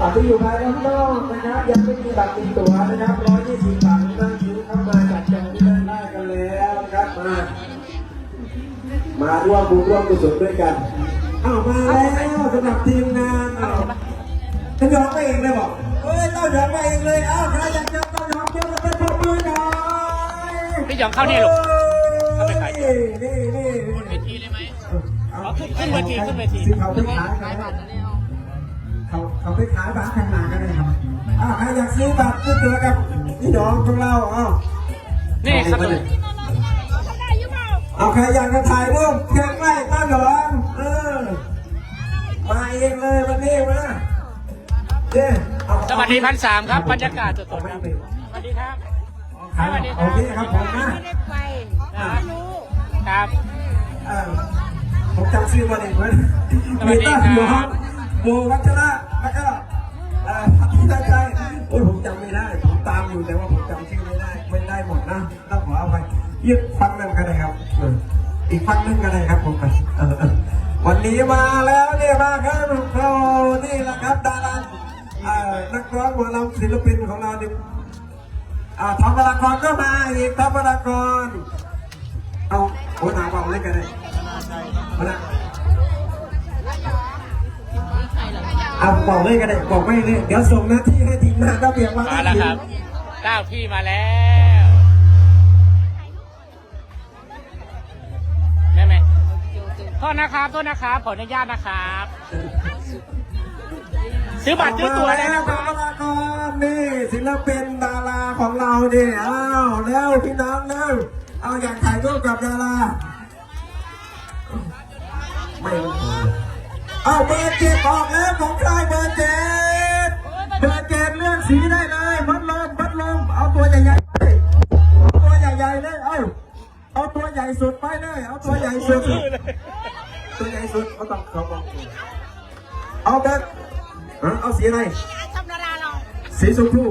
อ่าที่อยู่ภายนอกนะครับ ยังไม่มีบัตรติดตั๋วนะครับ120บาทนั่งซื้อเข้ามาจัดจองที่นั่นได้กันแล้วนะครับมา มาร่วมบุญร่วมกุศลด้วยกันอ้าวมาแล้วสำหรับทีมงานอ้าวจะยอมไปเองเลยบอกเอ้ยเต้ายอมไปเองเลยอ้าวใครอยากจะเต้ายอมเจ้าก็ไปปรบมือหน่อยพี่หยองเข้านี่ลูกเข้าไปขายนี่นี่นี่เวทีเลยไหมเอาเอาขึ้นขึ้นเวทีขึ้นเวทีที่เขาไปขายกันเขา เขาไปขายบัตรข้างหน้ากันเลยครับอ้าวใครอยากซื้อบัตรซื้อตัวกับพี่น้องของเราอ้าวนี่ครับเอาใครอยากจะถ่ายรูปเพียงใกล้ต้าหยองเออมาเองเลยวันนี้มาเด้เอาสวัสดีพันสามครับบรรยากาศสเอาดไม่ๆครับไม่สวัสดีครับครับโอเคครับผมนะไปไม่รู้ครับเออผมจำชื่อมาเองไว้สวัมีสดีครัต้าบหยองโบวัชระ อยู่แต่ว่าผมจำชื่อไม่ได้ไม่ได้หมดนะต้องขอเอาไปยึดฟังนึ่งก็ได้ครับอีกฟังนึงก็ได้ครับผมเออเออวันนี้มาแล้วเนี่ยมาครับเรานี่แหละครับดารานักร้องหมอลำศิลปินของเราเนี่ยทอมพลากรก็มาอีกทอมพลากรเอาโอ้หนาบอกเล่นกันเลยเอาละเอาบอกเลยกันเลยบอกไม่เลยเดี๋ยวส่งหน้าที่ให้ทีมงานระเบียบว่ามาแล้วครับ เจ้าพี่มาแล้วได้ไหมโทษนะครับโทษนะครับขออนุญาตนะครับ ซื้อบัตรซื้อตั๋วเลยนะครับพลากรนี่ศิลปินดาราของเราดิอ้าวแล้วพี่น้องแล้วเอาอยากถ่ายรูปกับดาราไม่เอาเบอร์เจ็ดออกแล้วของใครเบอร์เจ็ดเบอร์เจ็ดเลือกสีได้เลยพัดล ตัวใหญ่สุดเขาต้องเขาบอกเอาเบอร์เออเอาสีอะไรสีชมพู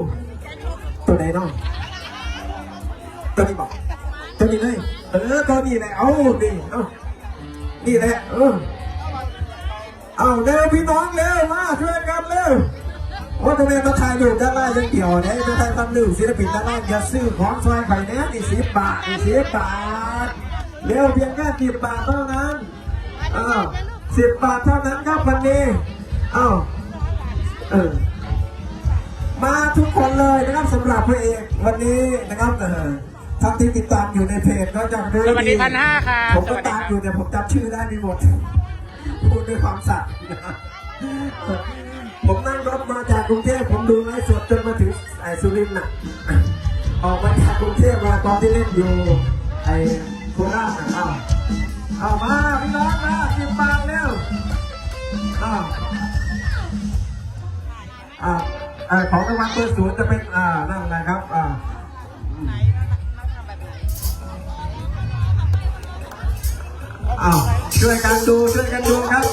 ตัวไหนน้องตัวนี้บอกตัวนี้เลยเออตัวนี้แหละเอานี่เอานี่แหละเออเอาเร็วพี่น้องเร็วมาช่วยกันเร็วว่าตรงนี้มาถ่ายรูปด้านล่างยังเกี่ยวเนี่ยจะถ่ายทำหนึ่งศิลปินด้านล่างอย่าซื้อของซอยไข่เนี้ยนี่สิบบาทนี่สิบบาทเร็วเพียงแค่สิบบาทเท่านั้น อ้าวสิบบาทเท่านั้นครับวันนี้อ้าวเออมาทุกคนเลยนะครับสำหรับพระเอกวันนี้นะครับเออท่านที่ติดตามอยู่ในเพจก็จะรู้สวัสดีพันห้าครับผมสก็วัสดีตามครับอยู่แต่ผมจำชื่อได้ไม่หมดพูดด้วยความสัตย์ผมนั่งรถมาจากกรุงเทพผมดูไลฟ์สดจนมาถึงไอ้สุรินทร์น่ะออกมาจากกรุงเทพมาตอนที่เล่นอยู่ไอ้โคราชน่ะเอาเอามาพี่น้อง อ่าอ่าของรางวัลเบอร์ศูนย์จะเป็นอ่านั่นนะครับอ่าอ้าวช่วยกันดูช่วยกันดูครับ